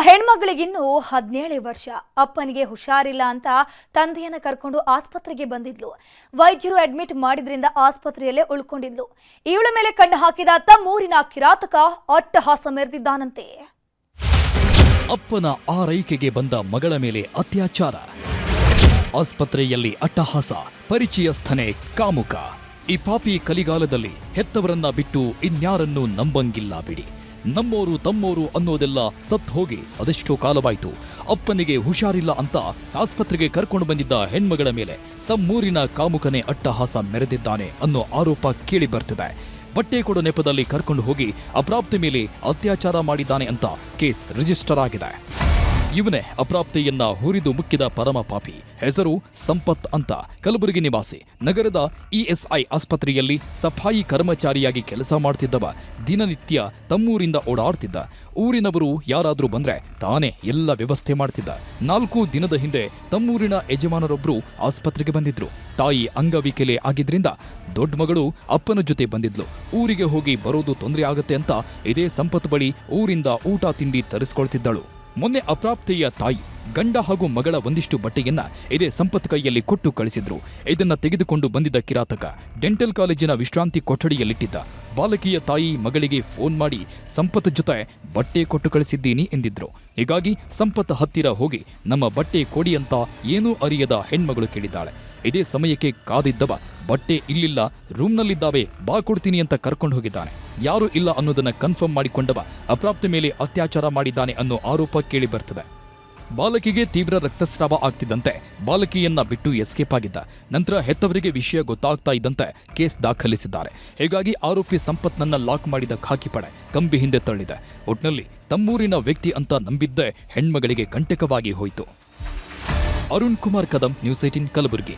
ಹೆಣ್ಮಗಳಿಗಿನ್ನೂ ಹದಿನೇಳು ವರ್ಷ. ಅಪ್ಪನಿಗೆ ಹುಷಾರಿಲ್ಲ ಅಂತ ತಂದೆಯನ್ನ ಕರ್ಕೊಂಡು ಆಸ್ಪತ್ರೆಗೆ ಬಂದಿದ್ಲು. ವೈದ್ಯರು ಅಡ್ಮಿಟ್ ಮಾಡಿದ್ರಿಂದ ಆಸ್ಪತ್ರೆಯಲ್ಲೇ ಉಳ್ಕೊಂಡಿದ್ಲು. ಇವಳ ಮೇಲೆ ಕಣ್ಣು ಹಾಕಿದ ತಮ್ಮೂರಿನ ಕಿರಾತಕ ಅಟ್ಟಹಾಸ ಮೆರೆದಿದ್ದಾನಂತೆ. ಅಪ್ಪನ ಆರೈಕೆಗೆ ಬಂದ ಮಗಳ ಮೇಲೆ ಅತ್ಯಾಚಾರ. ಆಸ್ಪತ್ರೆಯಲ್ಲಿ ಅಟ್ಟಹಾಸ ಪರಿಚಯಸ್ಥನೆ ಕಾಮುಕ. ಈ ಪಾಪಿ ಕಲಿಗಾಲದಲ್ಲಿ ಹೆತ್ತವರನ್ನ ಬಿಟ್ಟು ಇನ್ಯಾರನ್ನೂ ನಂಬಂಗಿಲ್ಲ ಬಿಡಿ. ನಮ್ಮೋರು ತಮ್ಮೋರು ಅನ್ನೋದೆಲ್ಲ ಸತ್ ಹೋಗಿ ಅದೆಷ್ಟೋ ಕಾಲವಾಯಿತು. ಅಪ್ಪನಿಗೆ ಹುಷಾರಿಲ್ಲ ಅಂತ ಆಸ್ಪತ್ರೆಗೆ ಕರ್ಕೊಂಡು ಬಂದಿದ್ದ ಹೆಣ್ಮಗಳ ಮೇಲೆ ತಮ್ಮೂರಿನ ಕಾಮುಕನೇ ಅಟ್ಟಹಾಸ ಮೆರೆದಿದ್ದಾನೆ ಅನ್ನೋ ಆರೋಪ ಕೇಳಿ ಬರ್ತಿದೆ ಬಟ್ಟೆ ಕೊಡೋ ನೆಪದಲ್ಲಿ ಕರ್ಕೊಂಡು ಹೋಗಿ ಅಪ್ರಾಪ್ತಿ ಮೇಲೆ ಅತ್ಯಾಚಾರ ಮಾಡಿದ್ದಾನೆ ಅಂತ ಕೇಸ್ ರಿಜಿಸ್ಟರ್ ಆಗಿದೆ. ಇವನೇ ಅಪ್ರಾಪ್ತಿಯನ್ನ ಹುರಿದು ಮುಕ್ಕಿದ ಪರಮ ಪಾಪಿ. ಹೆಸರು ಸಂಪತ್ ಅಂತ ಕಲಬುರಗಿ ನಿವಾಸಿ. ನಗರದ ಇಎಸ್ಐ ಆಸ್ಪತ್ರೆಯಲ್ಲಿ ಸಫಾಯಿ ಕರ್ಮಚಾರಿಯಾಗಿ ಕೆಲಸ ಮಾಡ್ತಿದ್ದವ ದಿನನಿತ್ಯ ತಮ್ಮೂರಿಂದ ಓಡಾಡ್ತಿದ್ದ. ಊರಿನವರು ಯಾರಾದರೂ ಬಂದ್ರೆ ತಾನೇ ಎಲ್ಲ ವ್ಯವಸ್ಥೆ ಮಾಡ್ತಿದ್ದ. ನಾಲ್ಕು ದಿನದ ಹಿಂದೆ ತಮ್ಮೂರಿನ ಯಜಮಾನರೊಬ್ರು ಆಸ್ಪತ್ರೆಗೆ ಬಂದಿದ್ರು. ತಾಯಿ ಅಂಗವಿಕಲೆ ಆಗಿದ್ರಿಂದ ದೊಡ್ಡ ಮಗಳು ಅಪ್ಪನ ಜೊತೆ ಬಂದಿದ್ಲು. ಊರಿಗೆ ಹೋಗಿ ಬರೋದು ತೊಂದರೆ ಆಗತ್ತೆ ಅಂತ ಇದೇ ಸಂಪತ್ ಬಳಿ ಊರಿಂದ ಊಟ ತಿಂಡಿ ತರಿಸ್ಕೊಳ್ತಿದ್ದಳು. ಮೊನ್ನೆ ಅಪ್ರಾಪ್ತೆಯ ತಾಯಿ, ಗಂಡ ಹಾಗೂ ಮಗಳ ಒಂದಿಷ್ಟು ಬಟ್ಟೆಯನ್ನ ಇದೇ ಸಂಪತ್ ಕೈಯಲ್ಲಿ ಕೊಟ್ಟು ಕಳಿಸಿದ್ರು. ಇದನ್ನ ತೆಗೆದುಕೊಂಡು ಬಂದಿದ್ದ ಕಿರಾತಕ, ಡೆಂಟಲ್ ಕಾಲೇಜಿನ ವಿಶ್ರಾಂತಿ ಕೊಠಡಿಯಲ್ಲಿಟ್ಟಿದ್ದ. ಬಾಲಕಿಯ ತಾಯಿ ಮಗಳಿಗೆ ಫೋನ್ ಮಾಡಿ, ಸಂಪತ್ ಜೊತೆ ಬಟ್ಟೆ ಕೊಟ್ಟು ಕಳಿಸಿದ್ದೀನಿ ಎಂದಿದ್ರು. ಹೀಗಾಗಿ ಸಂಪತ್ ಹತ್ತಿರ ಹೋಗಿ, ನಮ್ಮ ಬಟ್ಟೆ ಕೊಡಿ ಅಂತ ಏನೂ ಅರಿಯದ ಹೆಣ್ಮಗಳು ಕೇಳಿದ್ದಾಳೆ. ಇದೇ ಸಮಯಕ್ಕೆ ಕಾದಿದ್ದವ, ಬಟ್ಟೆ ಇಲ್ಲಿಲ್ಲ, ರೂಮ್ನಲ್ಲಿದ್ದಾವೆ, ಬಾ ಕೊಡ್ತೀನಿ ಅಂತ ಕರ್ಕೊಂಡು ಹೋಗಿದ್ದಾನೆ. ಯಾರು ಇಲ್ಲ ಅನ್ನೋದನ್ನ ಕನ್ಫರ್ಮ್ ಮಾಡಿಕೊಂಡವ, ಅಪ್ರಾಪ್ತ ಮೇಲೆ ಅತ್ಯಾಚಾರ ಮಾಡಿದ್ದಾನೆ ಅನ್ನೋ ಆರೋಪ ಕೇಳಿ ಬರ್ತದೆ ಬಾಲಕಿಗೆ ತೀವ್ರ ರಕ್ತಸ್ರಾವ ಆಗ್ತಿದ್ದಂತೆ, ಬಾಲಕಿಯನ್ನ ಬಿಟ್ಟು ಎಸ್ಕೇಪ್ ಆಗಿದ್ದ. ನಂತರ ಹೆತ್ತವರಿಗೆ ವಿಷಯ ಗೊತ್ತಾಗ್ತಾ ಇದ್ದಂತೆ ಕೇಸ್ ದಾಖಲಿಸಿದ್ದಾರೆ. ಹೀಗಾಗಿ ಆರೋಪಿ ಸಂಪತ್ನನ್ನ ಲಾಕ್ ಮಾಡಿದ ಖಾಕಿ ಪಡೆ ಕಂಬಿ ಹಿಂದೆ ತಳ್ಳಿದೆ. ಒಟ್ನಲ್ಲಿ ತಮ್ಮೂರಿನ ವ್ಯಕ್ತಿ ಅಂತ ನಂಬಿದ್ದೇ ಹೆಣ್ಮಗಳಿಗೆ ಕಂಟಕವಾಗಿ ಹೋಯಿತು. Arun Kumar Kadam news eighteen Kalaburagi.